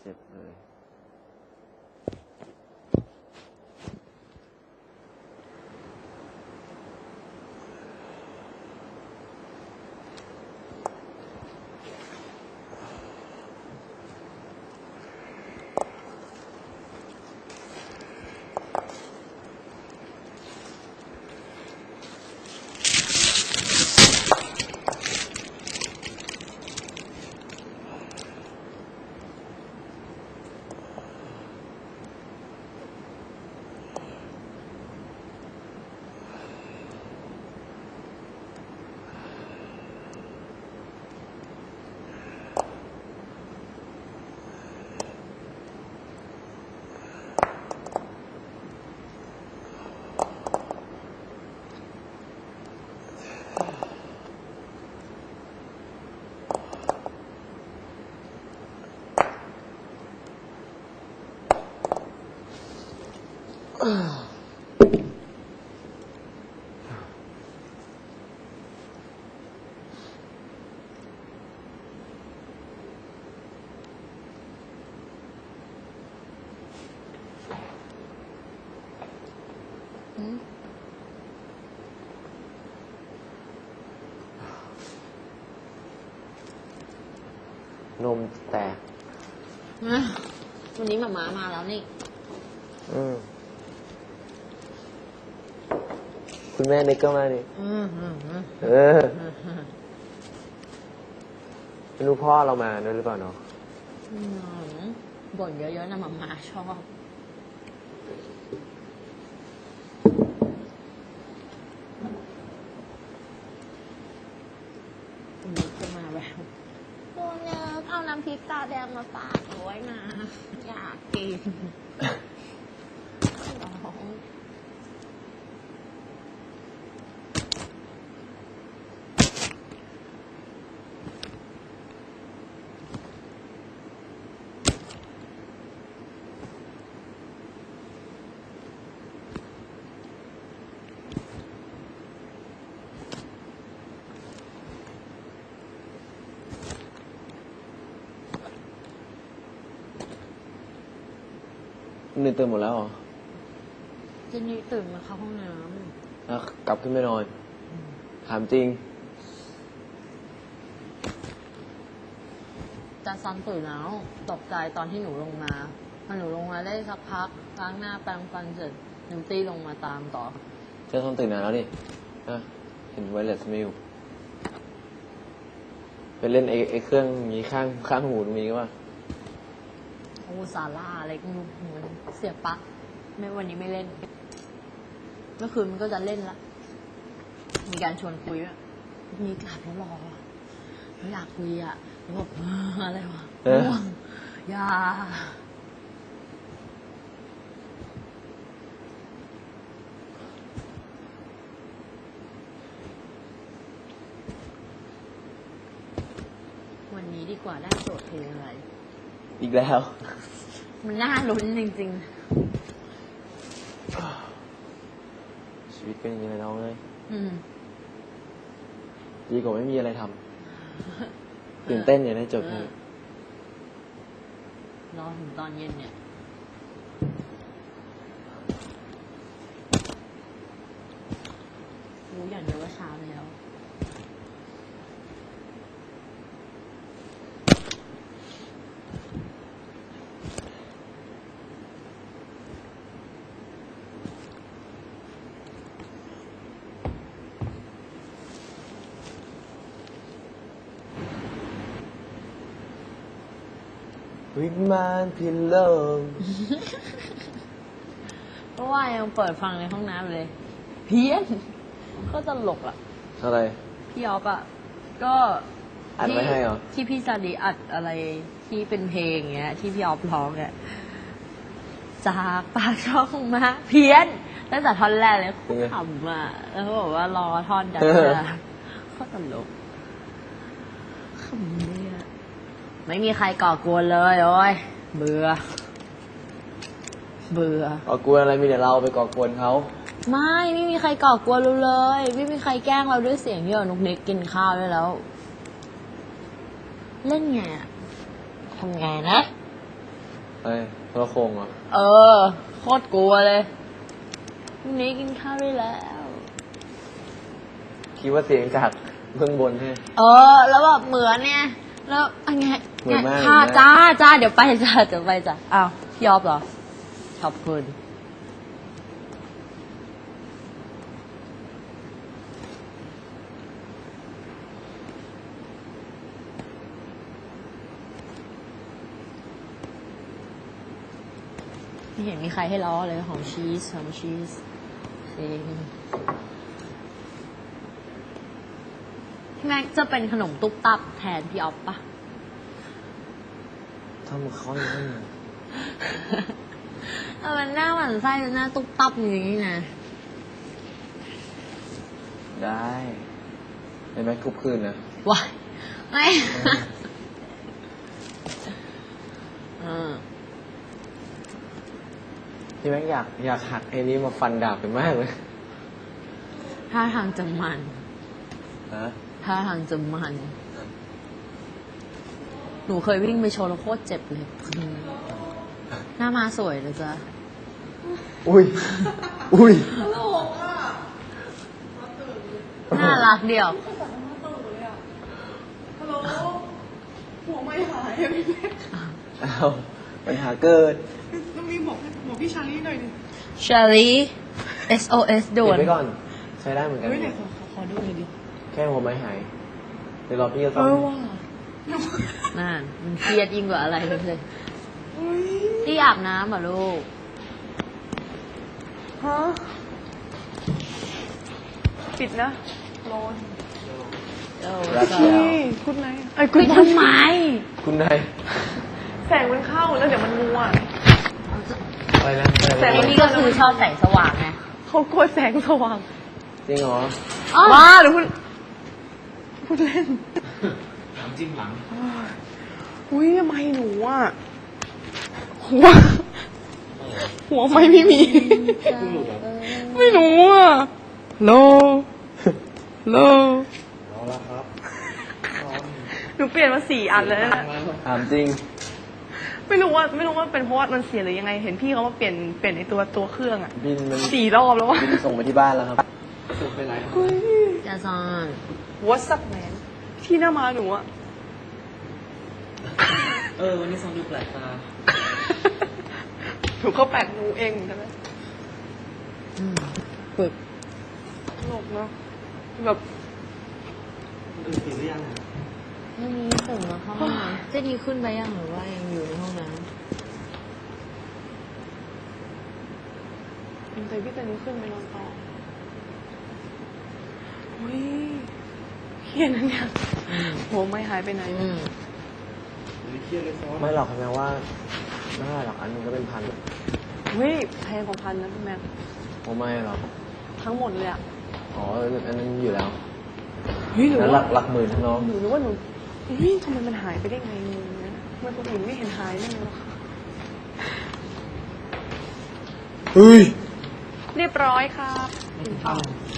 เจ็ นมแตก อะวันนี้หมาม้ามาแล้วนี่ อืม คุณแม่นิกก็มาดิอืมอืมอืมเออไม่รู้พ่อเรามาด้วยหรือเปล่าเนาะอืมบ่นเยอะๆนะหมาม้าชอบวันนี้จะมาแบบตัวเนิร์กเอาน้ำพริกตาแดงมาฝากเอาไว้นะ อยากกิน นี่ตื่นหมดแล้วเหรอเจนนี่ตื่นมาเข้าห้องน้แล้วกลับขึ้นไปนอน ถามจริงำจะซันตื่นแล้วตกใจตอนที่หนูลงมาพอหนูลงมาได้สักพักล้างหน้าแปรงฟันเสร็จหนูตีลงมาตามต่อ เจ้าต้องตื่นนานแล้วนี่นะเห็นไวเลสมิวไปเล่นไอ้ไอ้เครื่องนี้ข้างข้างหูตรงนี้ก็ว่า โอ้ซาร่าอะไรก็ไม่รู้เหมือนเสียบปลั๊กไม่วันนี้ไม่เล่นเมื่อคืนมันก็จะเล่นละ มีการชวนคุยว่ามีกลับแล้วหรอไม่อยากคุยอะแล้วแบบอะไรวะเออง่วงอย่าวันนี้ดีกว่าได้โจทย์เพลงอะไร อีกแล้ว มันน่าลุ้นจริงชีวิตเป็นอย่างนี้เลยน้องเลยๆ อืม ดีกว่าไม่มีอะไรทำตื่นเต้นอย่างได้จบเพลงรอถึงตอนเย็นเนี่ย รู้อย่างเดียวว่าเช้าแล้ว วิมานพิลมเพราะว่ายังเปิดฟังในห้องน้ำเลย เพี้ยน ก็ตลกอะ อะไร พี่ออฟอะ ก็อัดไว้ให้เหรอ ที่พี่ซาดีอัดอะไรที่เป็นเพลงเงี้ย ที่พี่ออฟร้องเนี่ยจากปากช่องมา เพี้ยน ตั้งแต่ท่อนแรกเลยเป็นไงขำอะแล้วก็บอกว่ารอท่อนดันเออจะก็ตลกขำเนี่ย ไม่มีใครก่อกวนเลยโอ้ยเบื่อ เบื่อ ก่อกวนอะไรมีแต่เราไปก่อกวนเขา ไม่ไม่มีใครก่อกวนเราเลย ไม่มีใครแกล้งเราด้วยเสียงเยอะนุกเน็กกินข้าวด้วยแล้ว เล่นไงอะทำไงนะ เอ้ยโทรโคงเหรอเออโคตรกลัวเลยพรุ่งนี้กินข้าวได้แล้ว คิดว่าเสียงจากเบื้องบนให้เออ แล้วแบบเหมือนเนี่ย แล้วอันไงเหมือนมาก ค่ะเหมือนมากจ้าจ้าเดี๋ยวไปจ้าเดี๋ยวไปจ้าอ้าวพี่ออฟเหรอ ขอบคุณ ไม่เห็นมีใครให้ล้อเลยหอมชีสหอมชีสจริงพี่ แม็กจะเป็นขนมตุ๊บตับแทนพี่ออฟปะทำเขาอย่างนั้นน่ะเออมันหน้าหวานไส้มันหน้าตุ๊บตับอย่างนี้นะ ได้เห็นไหมทุกคืนนะว้ายไม่เออพี่แม็กอยากอยากหักไอ้นี้มาฟันดาบไปมากเลย ท่าทางจะมัน ฮะ ท่าทางจะมัน หนูเคยวิ่งไปโชว์แล้วโคตรเจ็บเลยพึงหน้ามาสวยเลยจ้ะ อุ้ย อุ้ยน่ารักเดียว ฮัลโหลหัวไม่หายอะพี่แม่อ้าวปัญหาเกิดต้องมีบอกบอกพี่ชาลีหน่อยดิเชอรี่ SOS ด่วเก็บน ไว้ก่อน ใช้ได้เหมือนกัน เฮ้ยไหนขอขอขอดูหน่อยดิ แค่หัวไม้หายเดี๋ยวรอพี่จะเอซ่อมอว่ะนั่นมันเครียดยิ่งกว่าอะไรเลยเฮ้ยที่อาบน้ำเหรอลูกฮะปิดนะร้อนเออรักเชียวนี่คุณไหนไอ้ยคุคุณยทำไมคุณนายแสงมันเข้าแล้วเดี๋ยวมันมัวอะไรนะอะไรแต่ไอ้นะนี่ก็คือชอบแสงสว่างไงเขากลัวแสงสว่างจริงเหรอว้าหรือคุณ พูดเล่นน้ำจิ้มหลังอุ้ยทำไมหนูอะหัว หัวไม่ไม่มีไม่รู้อะโลโลเอาละครับหนูเปลี่ยนมาสี่อันแล้วนะถามจริง ไม่รู้ว่าไม่รู้ว่าเป็นเพราะว่ามันเสียหรือยังไง เห็นพี่เขามาเปลี่ยนเปลี่ยนในตัวตัวเครื่องอะบินมันสี่รอบแล้วว่ะบินส่งไปที่บ้านแล้วครับ ส่งไปไหนเฮ้ยจะซอน What's up man พี่หน้ามาหนูอะเออวันนี้ส่งดูแปลกตาหนูก็แปลกหนูเองเหมือนกันนะอืมฝึกตลกเนาะแบบตื่นตื่นหรือยังไม่มีตื่นมาเข้าห้องน้ำจะดีขึ้นไปยังหรือว่ายังอยู่ในห้องน้เป็นใจพี่ตอนนี้ขึ้นไปนอนต่อ อุ้ยเขียนเนี่ยำอืมโหไม่หายไปไหนอืมไม่หรอกแม้ว่าไม่หรอกอันนึงก็เป็นพันเฮ้ยแพงกว่าพันนะพี่แม็กโอ้ไม่หรอกทั้งหมดเลยอะอ๋ออันนั้นอยู่แล้วเฮ้ยหนูแล้วหลัว่ากหลักหมื่นทั้งน้องหนูนึกว่าหนูเฮ้ยทำไมมันหายไปได้ไงงงนะทำไมคนอื่นไม่เห็นหายเลยหรอคะเฮ้ยเรียบร้อยครับ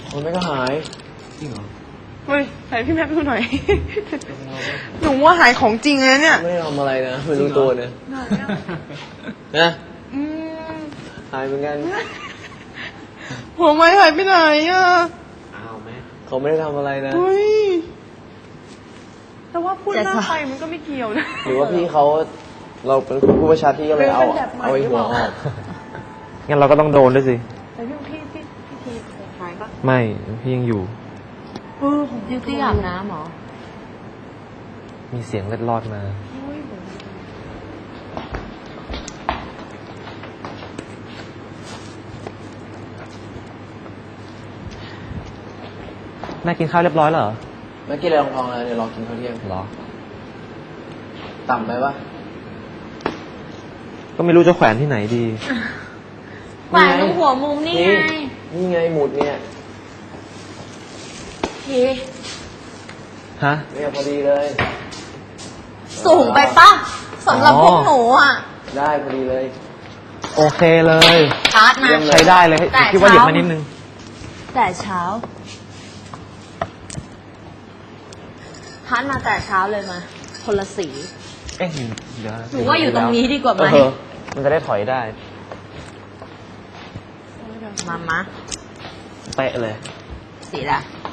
คนไม่ก็หายจ ริงเหรอเฮ้ยใส่พี่แม็กดูหน่อย หนูว่าหายของจริงเลยเนี่ยไม่ได้ทำอะไรนะไม่รู้ตัวนะหายอะนะอืมหายเหมือนกันหัวไม้หายไปไหนอะเขาไม่ได้ทำอะไรนะ เฮ้ยแต่ว่าพูดหน้าไปมันก็ไม่เกี่ยวนะหรือว่าพี่เขาเราเป็นผู้ประชาที่ก็เลยเอาเป็นแบบใหม่เอาไอ้หัวหรืออเปอล่ากงั้นเราก็ต้องโดนด้วยสิแต่พี่พี่พี่พี่ทีหายปะไม่พี่ยังอยู่เออของดิวตี้อาบน้ำเหรอ มีเสียงเล็ดลอดมาเฮ้ยผมแม่กินข้าวเรียบร้อยแล้วเหรอเมื่อกี้เราลองทองแล้วเดี๋ยวลองกินข้าวเที่ยง เหรอ ต่ำไปปะก็ไม่รู้จะแขวนที่ไหนดี แขวนตรงหัวมุมนี่ไง นี่ไงหมุดเนี่ย ทีฮะ เนี่ยพอดีเลย สูงไปปะสำหรับอ๋อพวกหนูอะได้พอดีเลย โอเคเลย ชาร์จนะเยี่ยมเลยใช้ได้เลยแต่คิดว่าหยิบเช้ามานิดนึง แต่เช้าชาร์จมาแต่เช้าเลยมาคนละสีเอ๊ะเดี๋ยวหนูว่าอยู่ตรงนี้ดีกว่าไหมเออมันจะได้ถอยได้ มามาเป๊ะเลย สีละส